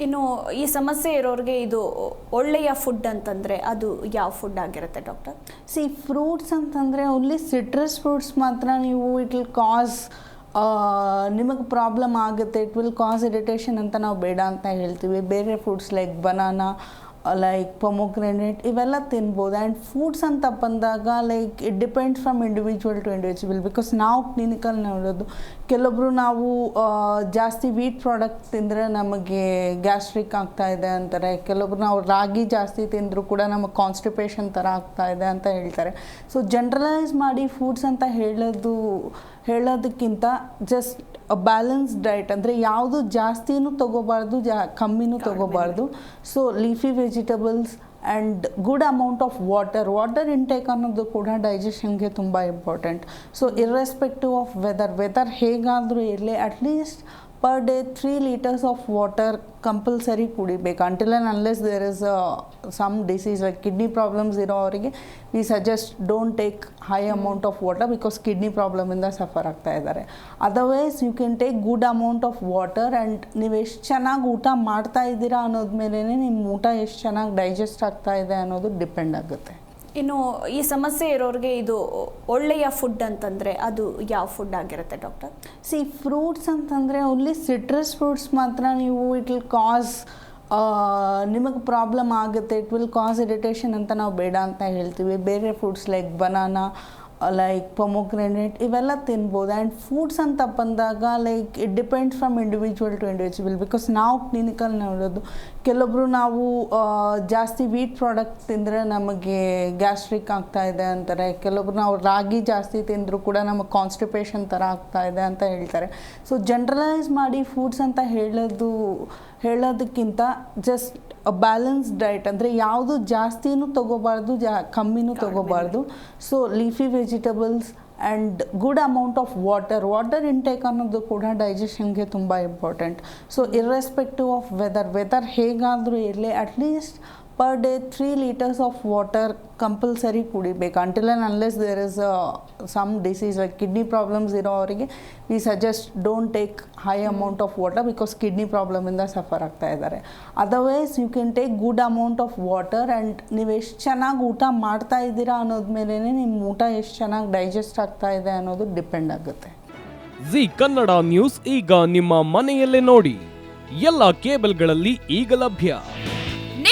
ಇನ್ನು ಈ ಸಮಸ್ಯೆ ಇರೋರಿಗೆ ಇದು ಒಳ್ಳೆಯ ಫುಡ್ ಅಂತಂದರೆ ಅದು ಯಾವ ಫುಡ್ ಆಗಿರುತ್ತೆ ಡಾಕ್ಟರ್ ಸಿ ಫ್ರೂಟ್ಸ್ ಅಂತಂದರೆ ಓನ್ಲಿ ಸಿಟ್ರಸ್ ಫ್ರೂಟ್ಸ್ ಮಾತ್ರ ನೀವು ಇಟ್ ವಿಲ್ ಕಾಸ್ ನಿಮಗೆ ಪ್ರಾಬ್ಲಮ್ ಆಗುತ್ತೆ ಇಟ್ ವಿಲ್ ಕಾಸ್ ಇರಿಟೇಷನ್ ಅಂತ ನಾವು ಬೇಡ ಅಂತ ಹೇಳ್ತೀವಿ. ಬೇರೆ fruits like banana like pomegranate ಇವೆಲ್ಲ ತಿನ್ಬೋದು. ಆ್ಯಂಡ್ ಫುಡ್ಸ್ ಅಂತ ಬಂದಾಗ like it depends from individual to individual because ನಾವು ಕ್ಲಿನಿಕಲ್ ನೋಡೋದು ಕೆಲವೊಬ್ಬರು ನಾವು ಜಾಸ್ತಿ ವೀಟ್ ಪ್ರಾಡಕ್ಟ್ ತಿಂದರೆ ನಮಗೆ ಗ್ಯಾಸ್ಟ್ರಿಕ್ ಆಗ್ತಾ ಇದೆ ಅಂತಾರೆ. ಕೆಲವೊಬ್ರು ನಾವು ರಾಗಿ ಜಾಸ್ತಿ ತಿಂದರೂ ಕೂಡ ನಮಗೆ ಕಾನ್ಸ್ಟಿಪೇಷನ್ ಥರ ಆಗ್ತಾ ಇದೆ ಅಂತ ಹೇಳ್ತಾರೆ. ಸೊ ಜನ್ರಲೈಸ್ ಮಾಡಿ ಫುಡ್ಸ್ ಅಂತ ಹೇಳೋದು ಹೇಳೋದಕ್ಕಿಂತ ಜಸ್ಟ್ ಬ್ಯಾಲೆನ್ಸ್ ಡಯಟ್ ಅಂದರೆ ಯಾವುದು ಜಾಸ್ತಿನೂ ತೊಗೋಬಾರ್ದು ಜಾ ಕಮ್ಮಿನೂ ತೊಗೋಬಾರ್ದು. So leafy vegetables and good amount of water water intake ಅನ್ನೋದು ಕೂಡ ಡೈಜೆಷನ್ಗೆ ತುಂಬ important so irrespective of weather weather ಹೇಗಾದರೂ ಇರಲಿ at least per day three litres of water compulsory ಕುಡಿಬೇಕು. Until and unless there is some disease like kidney problems ಇರೋವರಿಗೆ we suggest don't take high amount of water because kidney ಪ್ರಾಬ್ಲಮಿಂದ suffer ಆಗ್ತಾ ಇದ್ದಾರೆ. Otherwise you can take good amount of water and ನೀವು ಎಷ್ಟು ಚೆನ್ನಾಗಿ ಊಟ ಮಾಡ್ತಾ ಇದ್ದೀರಾ ಅನ್ನೋದ ಮೇಲೇ ನಿಮ್ಮ ಊಟ ಎಷ್ಟು ಚೆನ್ನಾಗಿ ಡೈಜೆಸ್ಟ್ ಆಗ್ತಾ ಇದೆ ಅನ್ನೋದು ಡಿಪೆಂಡ್ ಆಗುತ್ತೆ. ಇನ್ನು ಈ ಸಮಸ್ಯೆ ಇರೋರಿಗೆ ಇದು ಒಳ್ಳೆಯ ಫುಡ್ ಅಂತಂದರೆ ಅದು ಯಾವ ಫುಡ್ ಆಗಿರುತ್ತೆ ಡಾಕ್ಟರ್ ಸಿ ಫ್ರೂಟ್ಸ್ ಅಂತಂದರೆ ಓನ್ಲಿ ಸಿಟ್ರಸ್ ಫ್ರೂಟ್ಸ್ ಮಾತ್ರ ನೀವು ಇಟ್ ವಿಲ್ ಕಾಸ್ ನಿಮಗೆ ಪ್ರಾಬ್ಲಮ್ ಆಗುತ್ತೆ. ಇಟ್ ವಿಲ್ ಕಾಸ್ ಇರಿಟೇಷನ್ ಅಂತ ನಾವು ಬೇಡ ಅಂತ ಹೇಳ್ತೀವಿ. ಬೇರೆ fruits like banana like pomegranate ಇವೆಲ್ಲ ತಿನ್ಬೋದು. ಆ್ಯಂಡ್ ಫುಡ್ಸ್ ಅಂತ ಬಂದಾಗ like it depends from individual to individual because ನಾವು ಕ್ಲಿನಿಕಲ್ ನೋಡೋದು ಕೆಲವೊಬ್ಬರು ನಾವು ಜಾಸ್ತಿ ವೀಟ್ ಪ್ರಾಡಕ್ಟ್ ತಿಂದರೆ ನಮಗೆ ಗ್ಯಾಸ್ಟ್ರಿಕ್ ಆಗ್ತಾ ಇದೆ ಅಂತಾರೆ. ಕೆಲವೊಬ್ರು ನಾವು ರಾಗಿ ಜಾಸ್ತಿ ತಿಂದರೂ ಕೂಡ ನಮಗೆ ಕಾನ್ಸ್ಟಿಪೇಷನ್ ಥರ ಆಗ್ತಾ ಇದೆ ಅಂತ ಹೇಳ್ತಾರೆ. ಸೊ ಜನ್ರಲೈಸ್ ಮಾಡಿ ಫುಡ್ಸ್ ಅಂತ ಹೇಳೋದು, ಹೇಳೋದಕ್ಕಿಂತ ಜಸ್ಟ್ ಬ್ಯಾಲೆನ್ಸ್ ಡಯಟ್ ಅಂದರೆ ಯಾವುದು ಜಾಸ್ತಿನೂ ತೊಗೋಬಾರ್ದು ಜಾ ಕಮ್ಮಿನೂ ತೊಗೋಬಾರ್ದು. So leafy vegetables and good amount of water water intake ಅನ್ನೋದು ಕೂಡ ಡೈಜೆಷನ್ಗೆ ತುಂಬ important so irrespective of weather weather ಹೇಗಾದರೂ ಇರಲಿ at least per day three litres of water compulsory ಕುಡಿಬೇಕು. Until and unless there is some disease like kidney problems ಇರೋವರಿಗೆ we suggest don't take high amount of water because kidney ಪ್ರಾಬ್ಲಮಿಂದ suffer ಆಗ್ತಾ ಇದ್ದಾರೆ. Otherwise you can take good amount of water and ನೀವು ಎಷ್ಟು ಚೆನ್ನಾಗಿ ಊಟ ಮಾಡ್ತಾ ಇದ್ದೀರಾ ಅನ್ನೋದ ಮೇಲೇ ನಿಮ್ಮ ಊಟ ಎಷ್ಟು ಚೆನ್ನಾಗಿ ಡೈಜೆಸ್ಟ್ ಆಗ್ತಾ ಇದೆ ಅನ್ನೋದು ಡಿಪೆಂಡ್ ಆಗುತ್ತೆ. ಜಿ ಕನ್ನಡ ನ್ಯೂಸ್ ಈಗ ನಿಮ್ಮ ಮನೆಯಲ್ಲೇ ನೋಡಿ. ಎಲ್ಲ ಕೇಬಲ್ಗಳಲ್ಲಿ ಈಗ ಲಭ್ಯ.